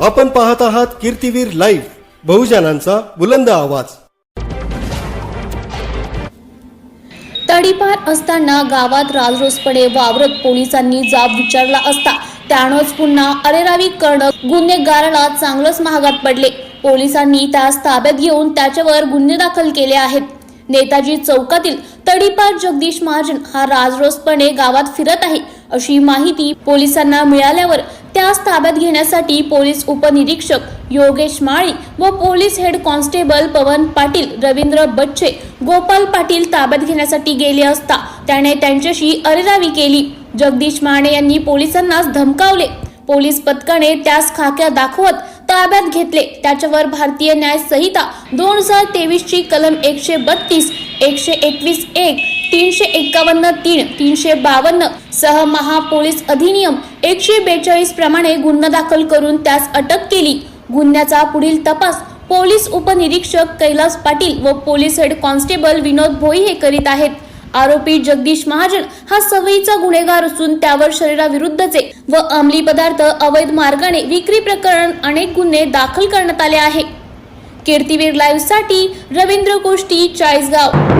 आपण पाहत आहात कीर्तीवीर लाईव्ह बहुजनांचा बुलंद आवाज. तडीपार असताना गावात राजरोसपणे वावरत पोलिसांनी जाब विचारला असता त्यानंच पुन्हा अरेरावी करणं गुन्हेगाराला चांगलंच महागात पडले. पोलिसांनी त्यास ताब्यात घेऊन त्याच्यावर गुन्हे दाखल केले आहेत. नेताजी चौकातील तडीपार जगदीश महाजन हा राजरोसपणे गावात फिरत आहे अशी माहिती पोलिसांना मिळाल्यावर त्यास ताब्यात घेण्यासाठी पोलीस उपनिरीक्षक योगेश माळी व police head constable Pawan Patil Ravindra Bachche Gopal Patil ताब्यात घेण्यासाठी गेले असता त्याने त्यांच्याशी अरेरावी केली. जगदीश माने यांनी पोलिसांनाच धमकावले. पोलीस पथकाने त्यास खाक्या दाखवत ताब्यात घेतले. त्याच्यावर भारतीय न्याय संहिता दोन हजार तेवीस ची कलम एकशे बत्तीस एकशे एकवीस एक तीनशे एक्कावन्न तीन तीनशे बावन्न सह महापोलीस अधिनियम एकशे बेचाळीस प्रमाणे गुन्हा दाखल करून त्यास अटक केली. गुन्ह्याचा पुढील तपास पोलीस उपनिरीक्षक कैलास पाटील व police head constable Vinod Bhoi हे करीत आहेत. आरोपी जगदीश महाजन हा सवयीचा गुन्हेगार असून त्यावर शरीराविरुद्धचे व अंमली पदार्थ अवैध मार्गाने विक्री प्रकरण अनेक गुन्हे दाखल करण्यात आले आहे. कीर्तीवीर लाईव्हसाठी रवींद्र गोष्टी चाळीसगाव.